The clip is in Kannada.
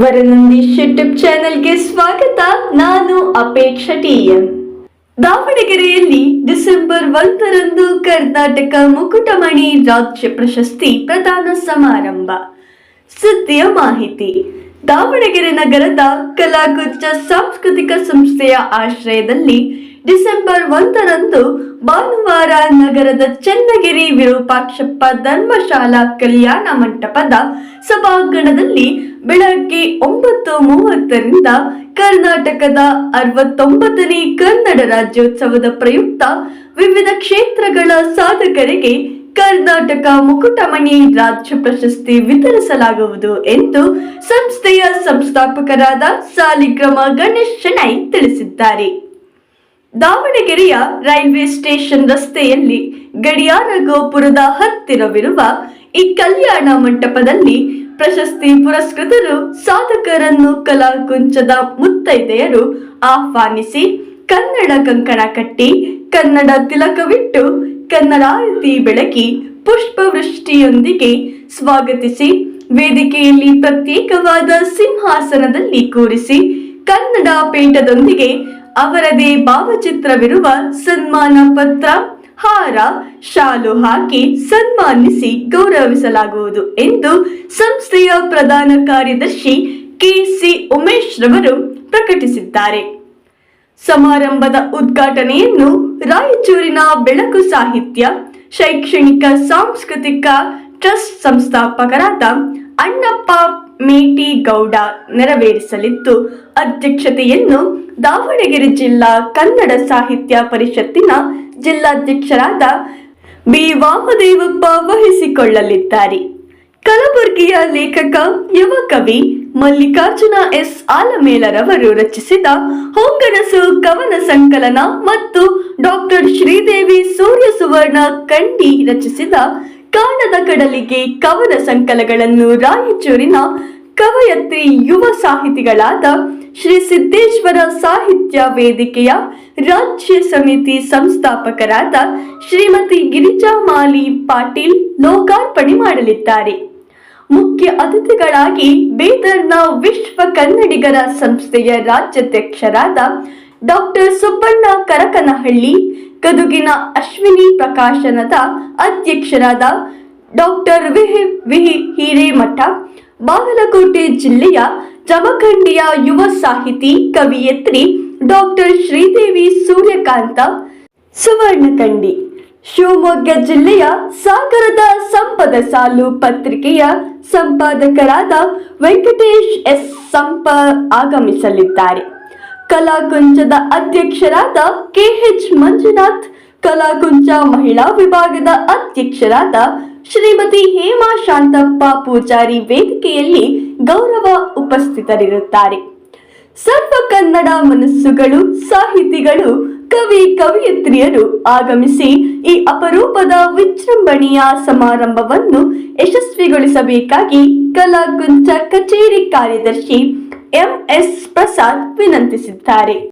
ವರನಂದೀಶ್ ಯೂಟ್ಯೂಬ್ ಚಾನೆಲ್ಗೆ ಸ್ವಾಗತ. ನಾನು ಅಪೇಕ್ಷಾ ಟಿಎಂ ದಾವಣಗೆರೆಯಲ್ಲಿ ಡಿಸೆಂಬರ್ ಒಂದರಂದು ಕರ್ನಾಟಕ ಮುಕುಟಮಣಿ ರಾಜ್ಯ ಪ್ರಶಸ್ತಿ ಪ್ರದಾನ ಸಮಾರಂಭ. ಸುದ್ದಿಯ ಮಾಹಿತಿ. ದಾವಣಗೆರೆ ನಗರದ ಕಲಾಕುಂಚ ಸಾಂಸ್ಕೃತಿಕ ಸಂಸ್ಥೆಯ ಆಶ್ರಯದಲ್ಲಿ ಡಿಸೆಂಬರ್ ಒಂದರಂದು ಭಾನುವಾರ ನಗರದ ಚನ್ನಗಿರಿ ವಿರೂಪಾಕ್ಷಪ್ಪ ಧರ್ಮಶಾಲಾ ಕಲ್ಯಾಣ ಮಂಟಪದ ಸಭಾಂಗಣದಲ್ಲಿ ಬೆಳಗ್ಗೆ ಒಂಬತ್ತು ಮೂವತ್ತರಿಂದ ಕರ್ನಾಟಕದ ಅರವತ್ತೊಂಬತ್ತನೇ ಕನ್ನಡ ರಾಜ್ಯೋತ್ಸವದ ಪ್ರಯುಕ್ತ ವಿವಿಧ ಕ್ಷೇತ್ರಗಳ ಸಾಧಕರಿಗೆ ಕರ್ನಾಟಕ ಮುಕುಟಮಣಿ ರಾಜ್ಯ ಪ್ರಶಸ್ತಿ ವಿತರಿಸಲಾಗುವುದು ಎಂದು ಸಂಸ್ಥೆಯ ಸಂಸ್ಥಾಪಕರಾದ ಸಾಲಿಗ್ರಾಮ ಗಣೇಶ್ ಶೆಣೈ ತಿಳಿಸಿದ್ದಾರೆ. ದಾವಣಗೆರೆಯ ರೈಲ್ವೆ ಸ್ಟೇಷನ್ ರಸ್ತೆಯಲ್ಲಿ ಗಡಿಯಾರ ಗೋಪುರದ ಹತ್ತಿರವಿರುವ ಈ ಕಲ್ಯಾಣ ಮಂಟಪದಲ್ಲಿ ಪ್ರಶಸ್ತಿ ಪುರಸ್ಕೃತರು ಸಾಧಕರನ್ನು ಕಲಾಕುಂಚದ ಮುತ್ತೈದೆಯರು ಆಹ್ವಾನಿಸಿ ಕನ್ನಡ ಕಂಕಣ ಕಟ್ಟಿ, ಕನ್ನಡ ತಿಲಕವಿಟ್ಟು ಕನ್ನಡಾರತಿ ಬೆಳಗಿ ಪುಷ್ಪವೃಷ್ಟಿಯೊಂದಿಗೆ ಸ್ವಾಗತಿಸಿ, ವೇದಿಕೆಯಲ್ಲಿ ಪ್ರತ್ಯೇಕವಾದ ಸಿಂಹಾಸನದಲ್ಲಿ ಕೂರಿಸಿ ಕನ್ನಡ ಪೇಟದೊಂದಿಗೆ ಅವರದೇ ಭಾವಚಿತ್ರವಿರುವ ಸನ್ಮಾನ ಪತ್ರ, ಹಾರ, ಶಾಲು ಹಾಕಿ ಸನ್ಮಾನಿಸಿ ಗೌರವಿಸಲಾಗುವುದು ಎಂದು ಸಂಸ್ಥೆಯ ಪ್ರಧಾನ ಕಾರ್ಯದರ್ಶಿ ಕೆಸಿ ಉಮೇಶ್ ರವರು ಪ್ರಕಟಿಸಿದ್ದಾರೆ. ಸಮಾರಂಭದ ಉದ್ಘಾಟನೆಯನ್ನು ರಾಯಚೂರಿನ ಬೆಳಕು ಸಾಹಿತ್ಯ, ಶೈಕ್ಷಣಿಕ ಸಾಂಸ್ಕೃತಿಕ ಟ್ರಸ್ಟ್ ಸಂಸ್ಥಾಪಕರಾದ ಅಣ್ಣಪ್ಪ ಮೇಟಿ ಗೌಡ ನೆರವೇರಿಸಲಿದ್ದು. ಅಧ್ಯಕ್ಷತೆಯನ್ನು ದಾವಣಗೆರೆ ಜಿಲ್ಲಾ ಕನ್ನಡ ಸಾಹಿತ್ಯ ಪರಿಷತ್ತಿನ ಜಿಲ್ಲಾಧ್ಯಕ್ಷರಾದ ಬಿ. ವಾಮದೇವಪ್ಪ ವಹಿಸಿಕೊಳ್ಳಲಿದ್ದಾರೆ. ಕಲಬುರಗಿಯ ಲೇಖಕ, ಯುವ ಕವಿ ಮಲ್ಲಿಕಾರ್ಜುನ ಎಸ್. ಆಲಮೇಲರವರು ರಚಿಸಿದ ಹೊಂಗನಸು ಕವನ ಸಂಕಲನ ಮತ್ತು ಡಾಕ್ಟರ್ ಶ್ರೀದೇವಿ ಸೂರ್ಯ ಸುವರ್ಣ ಕಂಡಿ ರಚಿಸಿದ ಕಾಣದ ಕಡಲಿಗೆ ಕವನ ಸಂಕಲಗಳನ್ನು ರಾಯಚೂರಿನ ಕವಯತ್ರಿ ಯುವ ಸಾಹಿತಿಗಳಾದ ಶ್ರೀ ಸಿದ್ದೇಶ್ವರ ಸಾಹಿತ್ಯ ವೇದಿಕೆಯ ರಾಜ್ಯ ಸಮಿತಿ ಸಂಸ್ಥಾಪಕರಾದ ಶ್ರೀಮತಿ ಗಿರಿಜಾ ಮಾಲಿ ಪಾಟೀಲ್ ಲೋಕಾರ್ಪಣೆ ಮಾಡಲಿದ್ದಾರೆ. ಮುಖ್ಯ ಅತಿಥಿಗಳಾಗಿ ಬೀದರ್ನ ವಿಶ್ವ ಕನ್ನಡಿಗರ ಸಂಸ್ಥೆಯ ರಾಜ್ಯಾಧ್ಯಕ್ಷರಾದ ಡಾಕ್ಟರ್ ಸುಬ್ಬಣ್ಣ ಕರಕನಹಳ್ಳಿ ಗದುಗಿನ ಅಶ್ವಿನಿ ಪ್ರಕಾಶನದ ಅಧ್ಯಕ್ಷರಾದ ಡಾಕ್ಟರ್ ವಿಹಿ ವಿಹಿ ಹಿರೇಮಠ, ಬಾಗಲಕೋಟೆ ಜಿಲ್ಲೆಯ ಜಮಖಂಡಿಯ ಯುವ ಸಾಹಿತಿ, ಕವಿಯತ್ರಿ ಡಾಕ್ಟರ್ ಶ್ರೀದೇವಿ ಸೂರ್ಯಕಾಂತ, ಸುವರ್ಣಕಂಡಿ, ಶಿವಮೊಗ್ಗ ಜಿಲ್ಲೆಯ ಸಾಗರದ ಸಂಪದ ಸಾಲು ಪತ್ರಿಕೆಯ ಸಂಪಾದಕರಾದ ವೆಂಕಟೇಶ್ ಎಸ್ ಸಂಪ ಆಗಮಿಸಲಿದ್ದಾರೆ. ಕಲಾಕುಂಚದ ಅಧ್ಯಕ್ಷರಾದ ಕೆಎಚ್ ಮಂಜುನಾಥ್, ಕಲಾಕುಂಚ ಮಹಿಳಾ ವಿಭಾಗದ ಅಧ್ಯಕ್ಷರಾದ ಶ್ರೀಮತಿ ಹೇಮಾ ಶಾಂತಪ್ಪ ಪೂಜಾರಿ ವೇದಿಕೆಯಲ್ಲಿ ಗೌರವ ಉಪಸ್ಥಿತರಿರುತ್ತಾರೆ. ಸರ್ವ ಕನ್ನಡ ಮನಸ್ಸುಗಳು, ಸಾಹಿತಿಗಳು, ಕವಿ ಕವಿಯತ್ರಿಯರು ಆಗಮಿಸಿ ಈ ಅಪರೂಪದ ವಿಜೃಂಭಣೆಯ ಸಮಾರಂಭವನ್ನು ಯಶಸ್ವಿಗೊಳಿಸಬೇಕಾಗಿ ಕಲಾಕುಂಚ ಕಚೇರಿ ಕಾರ್ಯದರ್ಶಿ ಎಂಎಸ್ ಪ್ರಸಾದ್ ವಿನಂತಿಸಿದ್ದಾರೆ.